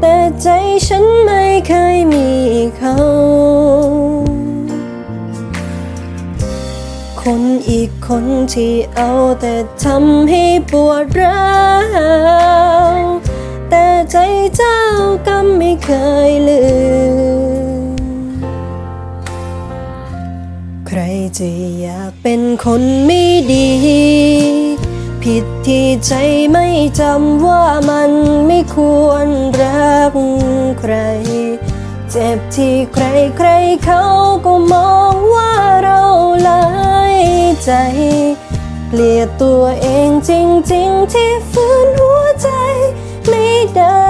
แต่ใจฉันไม่เคยมีเขา คนอีกคนที่เอาแต่ทำให้ปวดร้าวแต่ใจเจ้ากรรมไม่เคยลืม ใครจะอยากเป็นคนไม่ดี ผิดที่ใจไม่จำว่ามันไม่ควรรักใคร เจ็บที่ใครใครเขาก็มองว่าเราหลายใจ เกลียดตัวเองจริง ๆ ที่ฝืนหัวใจไม่ได้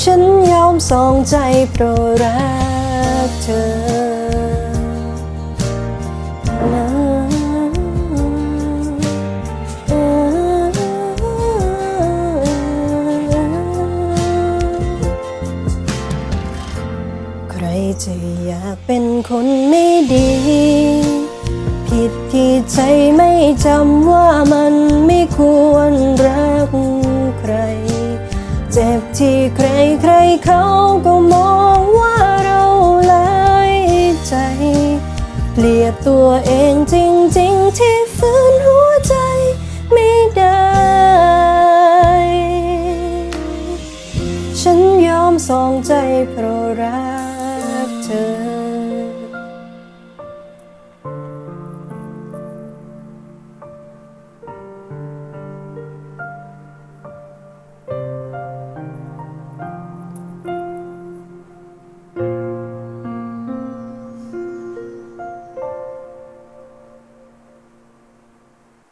ฉันยอมสองใจเพราะรักเธอ รจะอยากเป็นคนไม่ดี ผิดที่ใจไม่จำว่ามันไม่ควรรักใคร เจ็บที่ใครใครเขาก็มองว่าเราหลายใจ เกลียดตัวเองจริง